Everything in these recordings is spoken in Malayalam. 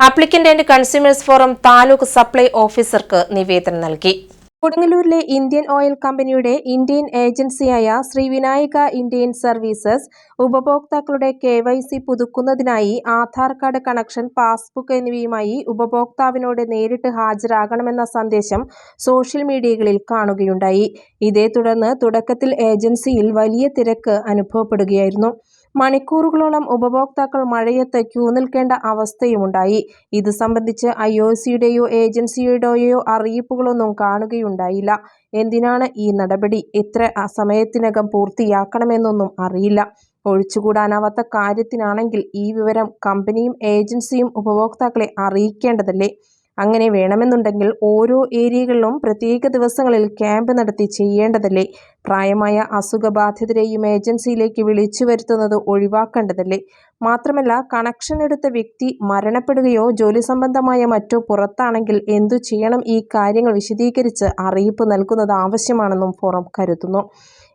Applicant and consumers forum taluk supply ഓഫീസർക്ക് നിവേദനം നൽകി. കൊടുങ്ങല്ലൂരിലെ ഇന്ത്യൻ ഓയിൽ കമ്പനിയുടെ ഇന്ത്യൻ ഏജൻസിയായ ശ്രീ വിനായക ഇന്ത്യൻ സർവീസസ് ഉപഭോക്താക്കളുടെ കെ വൈ സി പുതുക്കുന്നതിനായി ആധാർ കാർഡ് കണക്ഷൻ പാസ്ബുക്ക് എന്നിവയുമായി ഉപഭോക്താവിനോട് നേരിട്ട് ഹാജരാകണമെന്ന സന്ദേശം സോഷ്യൽ മീഡിയകളിൽ കാണുകയുണ്ടായി. ഇതേ തുടർന്ന് തുടക്കത്തിൽ ഏജൻസിയിൽ വലിയ തിരക്ക് അനുഭവപ്പെടുകയായിരുന്നു. മണിക്കൂറുകളോളം ഉപഭോക്താക്കൾ മഴയത്ത് ക്യൂ നിൽക്കേണ്ട അവസ്ഥയുമുണ്ടായി. ഇത് സംബന്ധിച്ച് ഐ ഒ സിയുടെയോ ഏജൻസിയുടെയോ അറിയിപ്പുകളൊന്നും കാണുകയുണ്ടായില്ല. എന്തിനാണ് ഈ നടപടി? എത്ര സമയത്തിനകം പൂർത്തിയാക്കണമെന്നൊന്നും അറിയില്ല. ഒഴിച്ചുകൂടാനാവാത്ത കാര്യത്തിനാണെങ്കിൽ ഈ വിവരം കമ്പനിയും ഏജൻസിയും ഉപഭോക്താക്കളെ അറിയിക്കേണ്ടതല്ലേ? അങ്ങനെ വേണമെന്നുണ്ടെങ്കിൽ ഓരോ ഏരിയകളിലും പ്രത്യേക ദിവസങ്ങളിൽ ക്യാമ്പ് നടത്തി ചെയ്യേണ്ടതല്ലേ? പ്രായമായ അസുഖബാധിതരെയും ഏജൻസിയിലേക്ക് വിളിച്ചു വരുത്തുന്നത് ഒഴിവാക്കേണ്ടതല്ലേ? മാത്രമല്ല കണക്ഷൻ എടുത്ത വ്യക്തി മരണപ്പെടുകയോ ജോലി സംബന്ധമായ മറ്റോ പുറത്താണെങ്കിൽ എന്തു ചെയ്യണം? ഈ കാര്യങ്ങൾ വിശദീകരിച്ച് അറിയിപ്പ് നൽകുന്നത് ആവശ്യമാണെന്നും ഫോറം കരുതുന്നു.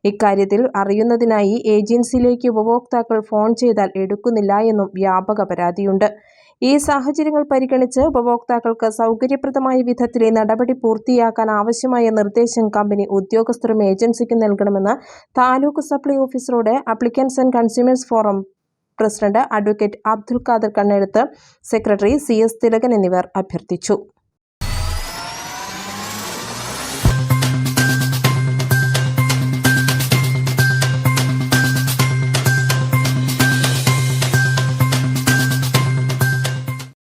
ഇക്കാര്യത്തിൽ അറിയുന്നതിനായി ഏജൻസിയിലേക്ക് ഉപഭോക്താക്കൾ ഫോൺ ചെയ്താൽ എടുക്കുന്നില്ല എന്നും വ്യാപക പരാതിയുണ്ട്. ഈ സാഹചര്യങ്ങൾ പരിഗണിച്ച് ഉപഭോക്താക്കൾക്ക് സൗകര്യപ്രദമായ വിധത്തിലെ നടപടി പൂർത്തിയാക്കാൻ ആവശ്യമായ നിർദ്ദേശം കമ്പനി ഉദ്യോഗസ്ഥരും ഏജൻസിക്കും നൽകണമെന്ന് taluk supply ഓഫീസറോട് applicants and consumers forum president advocate Abdul Khader കണ്ണെടുത്ത് secretary C S Thilakan എന്നിവർ അഭ്യർത്ഥിച്ചു.